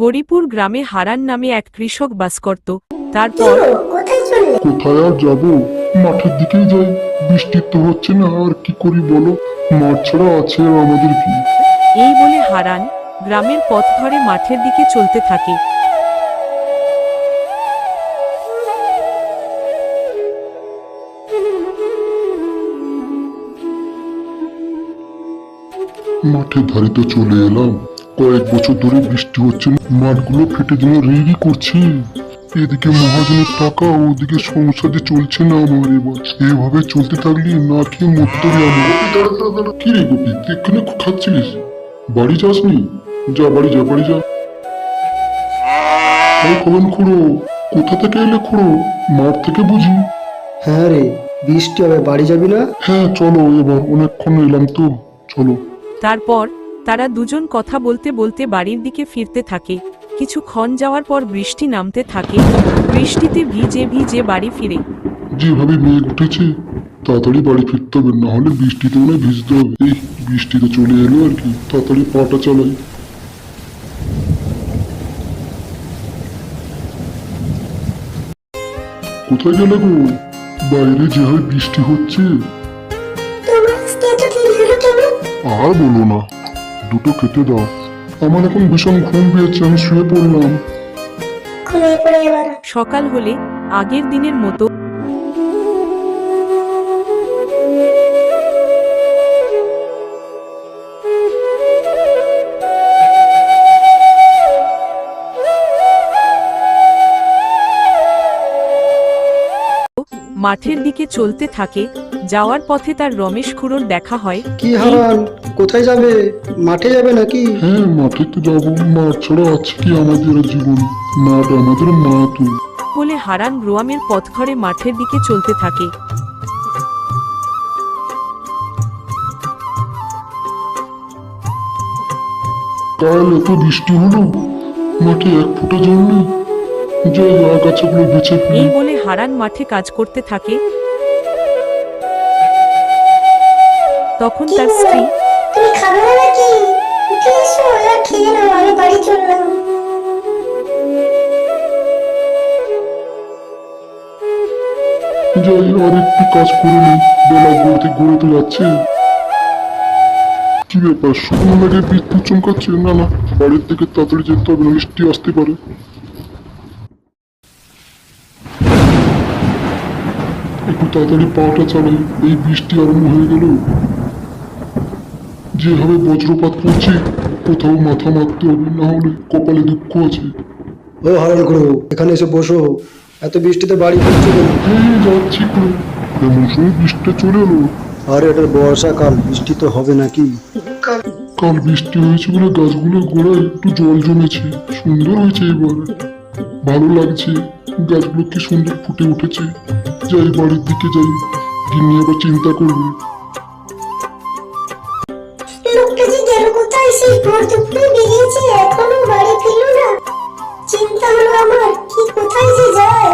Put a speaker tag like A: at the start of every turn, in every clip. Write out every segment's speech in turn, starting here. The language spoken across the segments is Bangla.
A: হরিপুর গ্রামে হারান নামে এক কৃষক বাস করত। তারপর
B: কোথায়
C: আর যাব? মাঠের দিকেই যাই। বৃষ্টি তো হচ্ছে না আর কি করি বলো? মাঠ ছাড়া আছে আর আমাদের কি?
A: এই বলে হারান গ্রামের পথ ধরে মাঠের দিকে চলতে থাকে।
C: মাঠের ধারে তো চলে এলাম। কয়েক বছর ধরে বৃষ্টি হচ্ছে না মাঠগুলো ফেটে যেন রেগি করছে। এদিকে মহাজনের টাকা ওদিকে সংসার যে চলছে না আমার এবার। এভাবে চলতে থাকলে না খেয়ে মরতে আমার কি রে গোপি এখানে খাচ্ছিলিস? বাড়ি যাসনি? যা বাড়ি যা বাড়ি যা। কখন খুঁড়ো? কোথা থেকে এলে খুঁড়ো? মাঠ থেকে বুঝি?
D: হ্যাঁ রে বৃষ্টি হবে বাড়ি যাবি না?
C: হ্যাঁ চলো এবার অনেকক্ষণ এলাম তো চলো।
A: তারপর তারা দুজন কথা বলতে বলতে বাড়ির দিকে ফিরতে থাকে। কিছুক্ষণ যাওয়ার পর বৃষ্টি নামতে থাকে। বৃষ্টিতে ভিজে ভিজে বাড়ি ফিরে।
C: যেভাবে মেঘ উঠেছে তাড়াতাড়ি বাড়ি ফিরতে হবে না হলে বৃষ্টিতে মনে হয় ভিজতে হবে। এই বৃষ্টিতে চলে এলো আর কি তাড়াতাড়ি পাটা চালাই। কোথায় গেলে গো? বাইরে যেভাবে বৃষ্টি হচ্ছে। আর বলো না। দুটো খেতে দাও। আমার এখন ভীষণ ঘুম পেয়েছে, আমি শুয়ে পড়লাম।
A: সকাল হলে আগের দিনের মতো মাঠের দিকে চলতে থাকে যাওয়ার পথে তার রমেশ খুড়োর দেখা হয়।
D: কি হারান? কোথায় যাবে? মাঠে যাবে নাকি?
C: হ্যাঁ মাঠে তো যাব। মাঠ ছাড়া আছে কি আমাদের জীবন? মাঠ আমাদের মা তো।
A: বলে হারান রোয়ামের পথ ধরে মাঠের দিকে চলতে থাকে।
C: কাল এত বৃষ্টি হলো। মাঠে এক ফোঁটা জল নেই। যাই আগাছাগুলো বেঁচে
A: এই বলে হারান মাঠে কাজ করতে থাকে। তখন তার স্ত্রী
B: তুমি খাবে না নাকি? উঠে এসো আর খেয়ে নাও আমি বাড়ি চললাম।
C: যাই আর একটু কাজ করে নেই বেলা গড়তে গড়তে যাচ্ছে কি ব্যাপার শুকনো লাগে বিদ্যুৎ চমকাচ্ছে না না বাড়ির দিকে তাড়াতাড়ি যেতে হবে না বৃষ্টি আসতে পারে। একটু তাড়াতাড়ি পাটা চালাই এই বৃষ্টি আরম্ভ হয়ে গেল। যেভাবে বজ্রপাত পড়ছে কোথাও মাথা মারতে হবে না হলে কপালে দুঃখ আছে।
D: ও হারান করো এখানে এসে বসো। এত বৃষ্টিতে বাড়ি ফিরছো কেন?
C: হ্যাঁ যাচ্ছি করে এমন সময় বৃষ্টিটা চলে এলো।
D: আরে এটা বর্ষাকাল বৃষ্টি তো হবে নাকি?
C: কাল বৃষ্টি হয়েছে বলে গাছগুলোর গোড়ায় একটু জল জমেছে। সুন্দর হয়েছে এবার। ভালো লাগছে। গাছগুলো কি সুন্দর ফুটে উঠেছে। যাই বাড়ির দিকে যাই। গিন্নি আবার চিন্তা করবে।
B: লোকটা যে গেল কোথায় সেই ভোর দুপুরে বেরিয়েছে এখনও বাড়ি ফিরলো না। চিন্তা হলো আমার কি কোথায় যে যায়।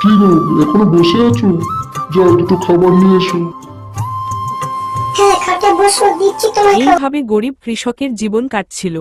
C: কি গো এখনও বসে আছো? যাও দুটো খাবার নিয়ে এসো।
B: হ্যাঁ
A: এইভাবে গরিব কৃষকের জীবন কাটছিল।